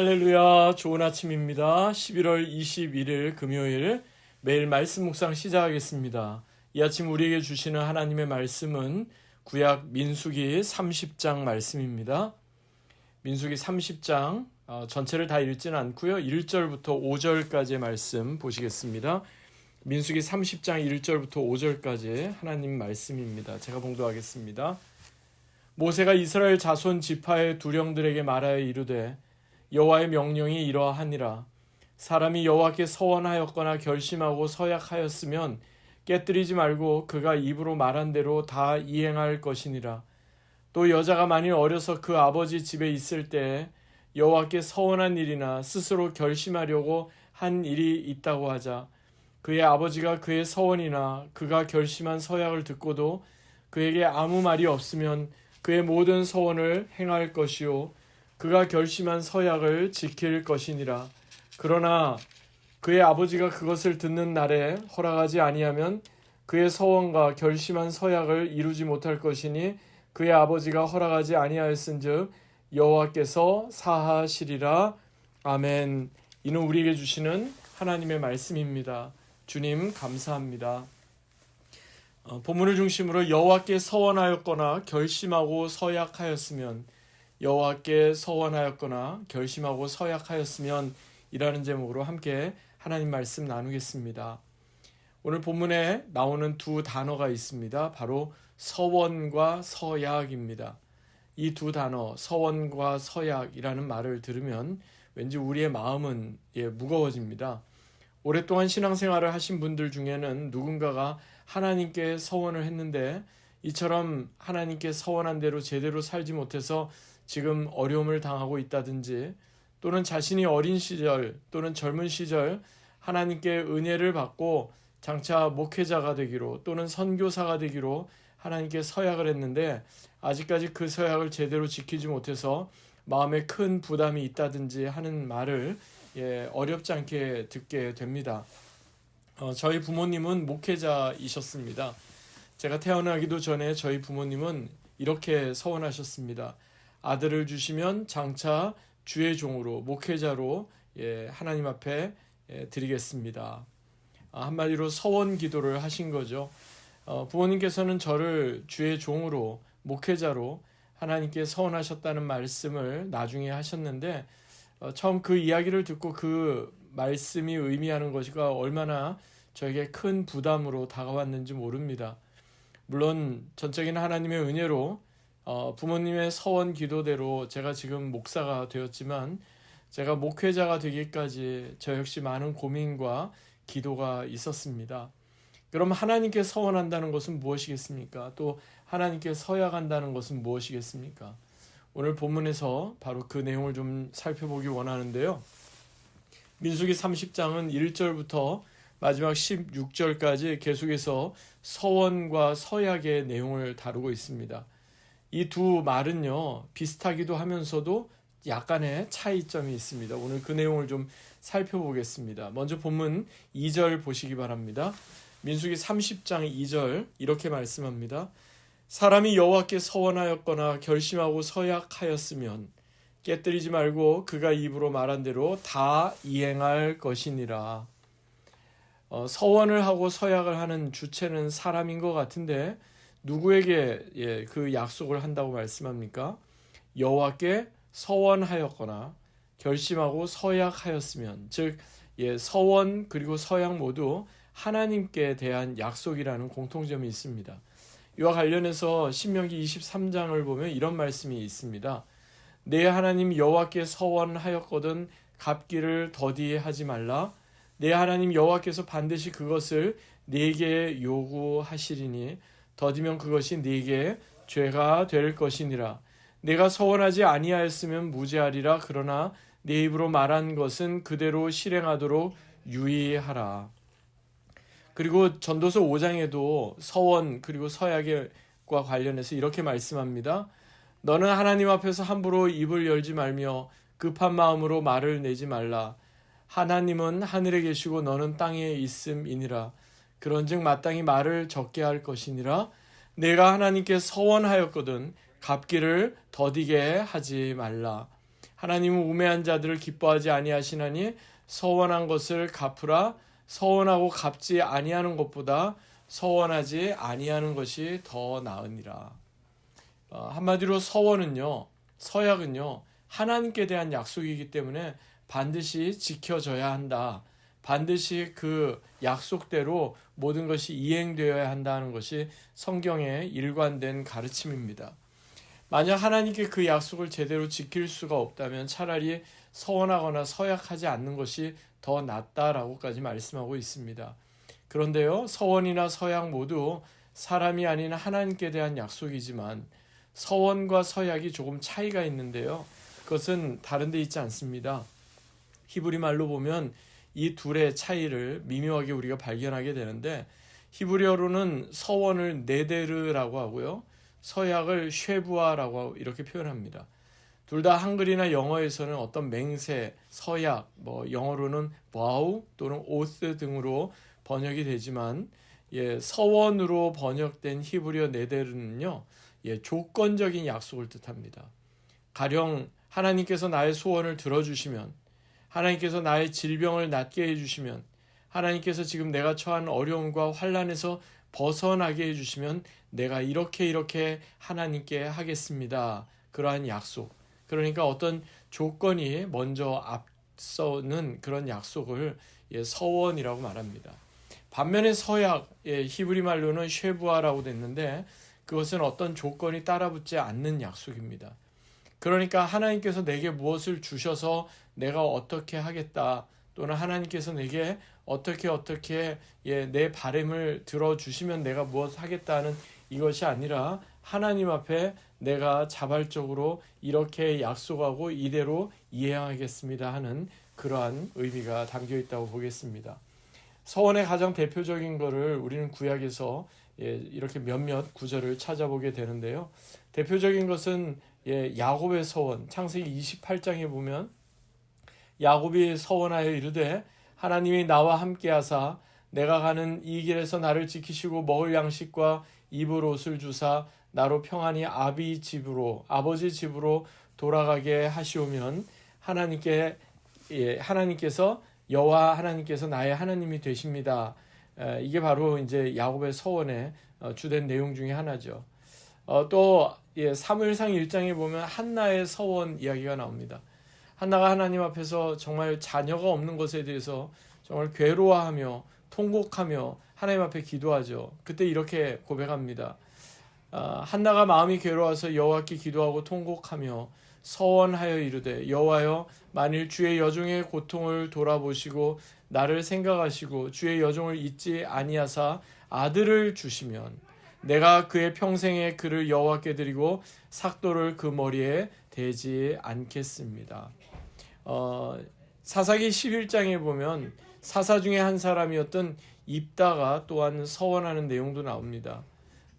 할렐루야, 좋은 아침입니다. 11월 21일 금요일 매일 말씀 묵상 시작하겠습니다. 이 아침 우리에게 주시는 하나님의 말씀은 구약 민수기 30장 말씀입니다. 민수기 30장 어, 전체를 다 읽지는 않고요. 1절부터 5절까지의 말씀 보시겠습니다. 민수기 30장 1절부터 5절까지 하나님 말씀입니다. 제가 봉도하겠습니다. 모세가 이스라엘 자손 지파의 두령들에게 말하여 이르되 여호와의 명령이 이러하니라. 사람이 여호와께 서원하였거나 결심하고 서약하였으면 깨뜨리지 말고 그가 입으로 말한 대로 다 이행할 것이니라. 또 여자가 만일 어려서 그 아버지 집에 있을 때 여호와께 서원한 일이나 스스로 결심하려고 한 일이 있다고 하자. 그의 아버지가 그의 서원이나 그가 결심한 서약을 듣고도 그에게 아무 말이 없으면 그의 모든 서원을 행할 것이요 그가 결심한 서약을 지킬 것이니라. 그러나 그의 아버지가 그것을 듣는 날에 허락하지 아니하면 그의 서원과 결심한 서약을 이루지 못할 것이니 그의 아버지가 허락하지 아니하였은즉 여호와께서 사하시리라. 아멘. 이는 우리에게 주시는 하나님의 말씀입니다. 주님 감사합니다. 어, 본문을 중심으로 여호와께 서원하였거나 결심하고 서약하였으면 여호와께 서원하였거나 결심하고 서약하였으면 이라는 제목으로 함께 하나님 말씀 나누겠습니다. 오늘 본문에 나오는 두 단어가 있습니다. 바로 서원과 서약입니다. 이 두 단어 서원과 서약이라는 말을 들으면 왠지 우리의 마음은 예, 무거워집니다. 오랫동안 신앙생활을 하신 분들 중에는 누군가가 하나님께 서원을 했는데 이처럼 하나님께 서원한 대로 제대로 살지 못해서 지금 어려움을 당하고 있다든지 또는 자신이 어린 시절 또는 젊은 시절 하나님께 은혜를 받고 장차 목회자가 되기로 또는 선교사가 되기로 하나님께 서약을 했는데 아직까지 그 서약을 제대로 지키지 못해서 마음에 큰 부담이 있다든지 하는 말을 예, 어렵지 않게 듣게 됩니다. 어, 저희 부모님은 목회자이셨습니다. 제가 태어나기도 전에 저희 부모님은 이렇게 서원하셨습니다. 아들을 주시면 장차 주의 종으로 목회자로 예, 하나님 앞에 예, 드리겠습니다. 아, 한마디로 서원 기도를 하신 거죠. 어, 부모님께서는 저를 주의 종으로 목회자로 하나님께 서원하셨다는 말씀을 나중에 하셨는데 어, 처음 그 이야기를 듣고 그 말씀이 의미하는 것이가 얼마나 저에게 큰 부담으로 다가왔는지 모릅니다. 물론 전적인 하나님의 은혜로 어, 부모님의 서원 기도대로 제가 지금 목사가 되었지만 제가 목회자가 되기까지 저 역시 많은 고민과 기도가 있었습니다. 그럼 하나님께 서원한다는 것은 무엇이겠습니까? 또 하나님께 서약한다는 것은 무엇이겠습니까? 오늘 본문에서 바로 그 내용을 좀 살펴보기 원하는데요. 민수기 30장은 1절부터 마지막 16절까지 계속해서 서원과 서약의 내용을 다루고 있습니다. 이 두 말은요, 비슷하기도 하면서도 약간의 차이점이 있습니다. 오늘 그 내용을 좀 살펴보겠습니다. 먼저 본문 2절 보시기 바랍니다. 민수기 30장 2절 이렇게 말씀합니다. 사람이 여호와께 서원하였거나 결심하고 서약하였으면 깨뜨리지 말고 그가 입으로 말한 대로 다 이행할 것이니라. 어, 서원을 하고 서약을 하는 주체는 사람인 것 같은데 누구에게 예, 그 약속을 한다고 말씀합니까? 여호와께 서원하였거나 결심하고 서약하였으면 즉 예, 서원 그리고 서약 모두 하나님께 대한 약속이라는 공통점이 있습니다. 이와 관련해서 신명기 23장을 보면 이런 말씀이 있습니다. 내 하나님 여호와께 서원하였거든 갚기를 더디하지 말라. 내 하나님 여호와께서 반드시 그것을 네게 요구하시리니 더디면 그것이 네게 죄가 될 것이니라. 내가 서원하지 아니하였으면 무죄하리라. 그러나 네 입으로 말한 것은 그대로 실행하도록 유의하라. 그리고 전도서 5장에도 서원 그리고 서약과 관련해서 이렇게 말씀합니다. 너는 하나님 앞에서 함부로 입을 열지 말며 급한 마음으로 말을 내지 말라. 하나님은 하늘에 계시고 너는 땅에 있음이니라. 그런즉 마땅히 말을 적게 할 것이니라. 내가 하나님께 서원하였거든 갚기를 더디게 하지 말라. 하나님은 우매한 자들을 기뻐하지 아니하시나니 서원한 것을 갚으라 서원하고 갚지 아니하는 것보다 서원하지 아니하는 것이 더 나으니라. 어, 한마디로 서원은요, 서약은요, 하나님께 대한 약속이기 때문에 반드시 지켜져야 한다. 반드시 그 약속대로 모든 것이 이행되어야 한다는 것이 성경의 일관된 가르침입니다. 만약 하나님께 그 약속을 제대로 지킬 수가 없다면 차라리 서원하거나 서약하지 않는 것이 더 낫다라고까지 말씀하고 있습니다. 그런데요, 서원이나 서약 모두 사람이 아닌 하나님께 대한 약속이지만 서원과 서약이 조금 차이가 있는데요. 그것은 다른 데 있지 않습니다. 히브리 말로 보면 이 둘의 차이를 미묘하게 우리가 발견하게 되는데 히브리어로는 서원을 네데르라고 하고요. 서약을 쉐부아라고 이렇게 표현합니다. 둘 다 한글이나 영어에서는 어떤 맹세, 서약, 뭐 영어로는 바우 또는 오스 등으로 번역이 되지만 예, 서원으로 번역된 히브리어 네데르는요. 예, 조건적인 약속을 뜻합니다. 가령 하나님께서 나의 소원을 들어주시면 하나님께서 나의 질병을 낫게 해주시면 하나님께서 지금 내가 처한 어려움과 환란에서 벗어나게 해주시면 내가 이렇게 이렇게 하나님께 하겠습니다. 그러한 약속. 그러니까 어떤 조건이 먼저 앞서는 그런 약속을 예, 서원이라고 말합니다. 반면에 서약, 예, 히브리 말로는 쉐부아라고 됐는데 그것은 어떤 조건이 따라붙지 않는 약속입니다. 그러니까 하나님께서 내게 무엇을 주셔서 내가 어떻게 하겠다 또는 하나님께서 내게 어떻게 어떻게 예, 내 바램을 들어 주시면 내가 무엇 하겠다는 이것이 아니라 하나님 앞에 내가 자발적으로 이렇게 약속하고 이대로 이행하겠습니다 하는 그러한 의미가 담겨 있다고 보겠습니다. 서원의 가장 대표적인 것을 우리는 구약에서 예, 이렇게 몇몇 구절을 찾아보게 되는데요. 대표적인 것은 예, 야곱의 서원 창세기 28장에 보면 야곱이 서원하여 이르되 하나님이 나와 함께 하사 내가 가는 이 길에서 나를 지키시고 먹을 양식과 입을 옷을 주사 나로 평안히 아비 집으로 아버지 집으로 돌아가게 하시오면 하나님께 예, 하나님께서 여호와 하나님께서 나의 하나님이 되십니다. 에, 이게 바로 이제 야곱의 서원의 어, 주된 내용 중에 하나죠. 어, 또 예, 사무엘상 1장에 보면 한나의 서원 이야기가 나옵니다. 한나가 하나님 앞에서 정말 자녀가 없는 것에 대해서 정말 괴로워하며 통곡하며 하나님 앞에 기도하죠. 그때 이렇게 고백합니다. 아, 한나가 마음이 괴로워서 여호와께 기도하고 통곡하며 서원하여 이르되 여호와여 만일 주의 여종의 고통을 돌아보시고 나를 생각하시고 주의 여종을 잊지 아니하사 아들을 주시면 내가 그의 평생에 그를 여호와께 드리고 삭도를 그 머리에 대지 않겠습니다. 어, 사사기 11장에 보면 사사 중에 한 사람이었던 입다가 또한 서원하는 내용도 나옵니다.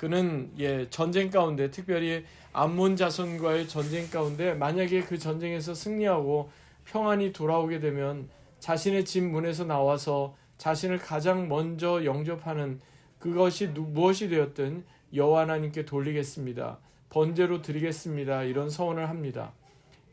그는 예, 전쟁 가운데 특별히 암몬 자손과의 전쟁 가운데 만약에 그 전쟁에서 승리하고 평안히 돌아오게 되면 자신의 집 문에서 나와서 자신을 가장 먼저 영접하는 그것이 무엇이 되었든 여호와 하나님께 돌리겠습니다. 번제로 드리겠습니다. 이런 서원을 합니다.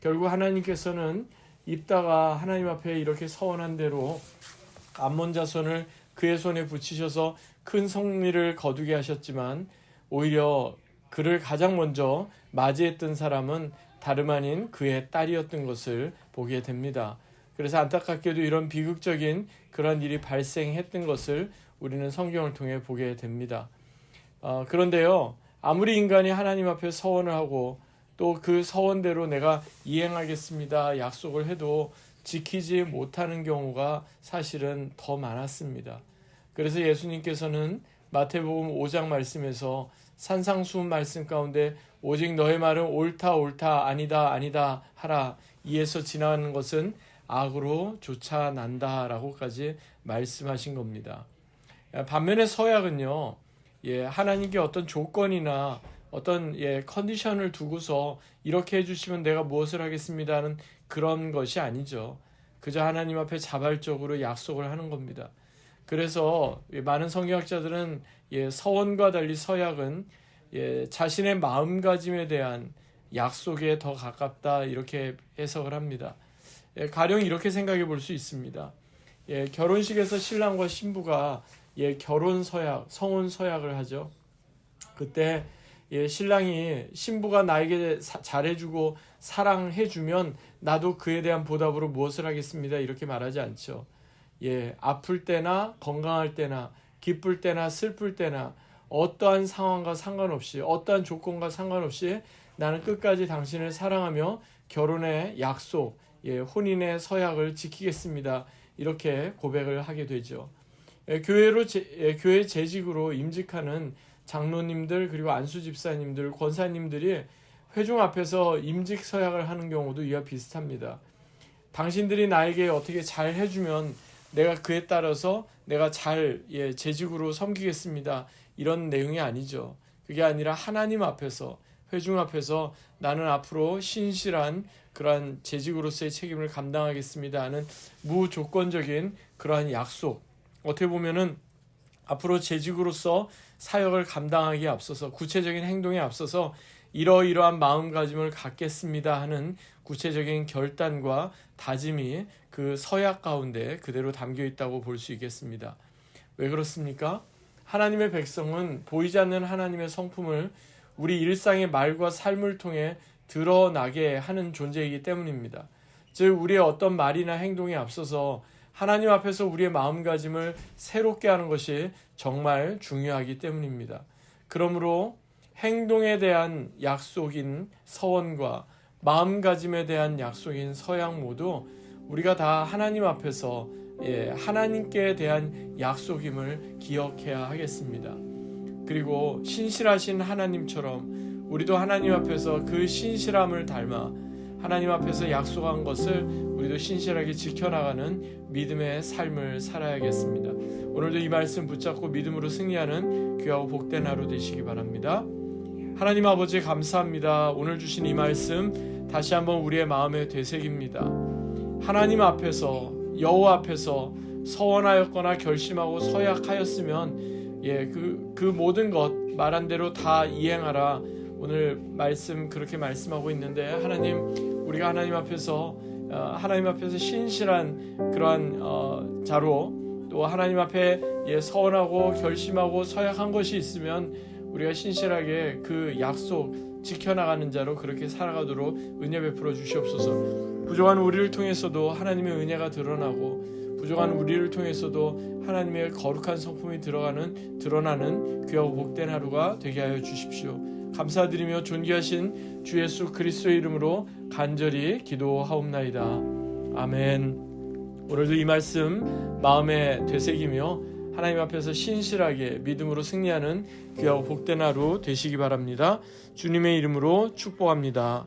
결국 하나님께서는 입다가 하나님 앞에 이렇게 서원한 대로 암몬 자손을 그의 손에 붙이셔서 큰 성리를 거두게 하셨지만 오히려 그를 가장 먼저 맞이했던 사람은 다름 아닌 그의 딸이었던 것을 보게 됩니다. 그래서 안타깝게도 이런 비극적인 그런 일이 발생했던 것을 우리는 성경을 통해 보게 됩니다. 어, 그런데요, 아무리 인간이 하나님 앞에 서원을 하고 또 그 서원대로 내가 이행하겠습니다 약속을 해도 지키지 못하는 경우가 사실은 더 많았습니다. 그래서 예수님께서는 마태복음 5장 말씀에서 산상수훈 말씀 가운데 오직 너의 말은 옳다 옳다 아니다 아니다 하라 이에서 지나가는 것은 악으로 쫓아난다라고까지 말씀하신 겁니다. 반면에 서약은요, 예, 하나님께 어떤 조건이나 어떤 예, 컨디션을 두고서 이렇게 해주시면 내가 무엇을 하겠습니다는 그런 것이 아니죠. 그저 하나님 앞에 자발적으로 약속을 하는 겁니다. 그래서 많은 성경학자들은 예, 서원과 달리 서약은 예, 자신의 마음가짐에 대한 약속에 더 가깝다 이렇게 해석을 합니다. 예, 가령 이렇게 생각해 볼 수 있습니다. 예, 결혼식에서 신랑과 신부가 예, 결혼 서약, 성혼 서약을 하죠. 그때 예, 신랑이 신부가 나에게 사- 잘해주고 사랑해주면 나도 그에 대한 보답으로 무엇을 하겠습니다. 이렇게 말하지 않죠. 예, 아플 때나 건강할 때나 기쁠 때나 슬플 때나 어떠한 상황과 상관없이 어떠한 조건과 상관없이 나는 끝까지 당신을 사랑하며 결혼의 약속, 예, 혼인의 서약을 지키겠습니다. 이렇게 고백을 하게 되죠. 예, 교회로 제, 예, 교회 재직으로 임직하는 장로님들 그리고 안수 집사님들 권사님들이 회중 앞에서 임직 서약을 하는 경우도 이와 비슷합니다. 당신들이 나에게 어떻게 잘 해주면 내가 그에 따라서 내가 잘 예, 재직으로 섬기겠습니다. 이런 내용이 아니죠. 그게 아니라 하나님 앞에서 회중 앞에서 나는 앞으로 신실한 그러한 재직으로서의 책임을 감당하겠습니다 하는 무조건적인 그러한 약속. 어떻게 보면은 앞으로 재직으로서 사역을 감당하기에 앞서서 구체적인 행동에 앞서서 이러이러한 마음가짐을 갖겠습니다 하는 구체적인 결단과 다짐이 그 서약 가운데 그대로 담겨 있다고 볼 수 있겠습니다. 왜 그렇습니까? 하나님의 백성은 보이지 않는 하나님의 성품을 우리 일상의 말과 삶을 통해 드러나게 하는 존재이기 때문입니다. 즉, 우리의 어떤 말이나 행동에 앞서서 하나님 앞에서 우리의 마음가짐을 새롭게 하는 것이 정말 중요하기 때문입니다. 그러므로 행동에 대한 약속인 서원과 마음가짐에 대한 약속인 서양 모두 우리가 다 하나님 앞에서 예, 하나님께 대한 약속임을 기억해야 하겠습니다. 그리고 신실하신 하나님처럼 우리도 하나님 앞에서 그 신실함을 닮아 하나님 앞에서 약속한 것을 우리도 신실하게 지켜나가는 믿음의 삶을 살아야겠습니다. 오늘도 이 말씀 붙잡고 믿음으로 승리하는 귀하고 복된 하루 되시기 바랍니다. 하나님 아버지 감사합니다. 오늘 주신 이 말씀 다시 한번 우리의 마음에 되새깁니다. 하나님 앞에서 여호와 앞에서 서원하였거나 결심하고 서약하였으면 예, 그, 그 모든 것 말한 대로 다 이행하라. 오늘 말씀 그렇게 말씀하고 있는데 하나님 우리가 하나님 앞에서 어, 하나님 앞에서 신실한 그러한 어, 자로 또 하나님 앞에 예, 서원하고 결심하고 서약한 것이 있으면 우리가 신실하게 그 약속 지켜나가는 자로 그렇게 살아가도록 은혜 베풀어 주시옵소서. 부족한 우리를 통해서도 하나님의 은혜가 드러나고 부족한 우리를 통해서도 하나님의 거룩한 성품이 들어가는 드러나는 귀하고 복된 하루가 되게 하여 주십시오. 감사드리며 존귀하신 주 예수 그리스도의 이름으로 간절히 기도하옵나이다. 아멘. 오늘도 이 말씀 마음에 되새기며 하나님 앞에서 신실하게 믿음으로 승리하는 귀하고 복된 하루 되시기 바랍니다. 주님의 이름으로 축복합니다.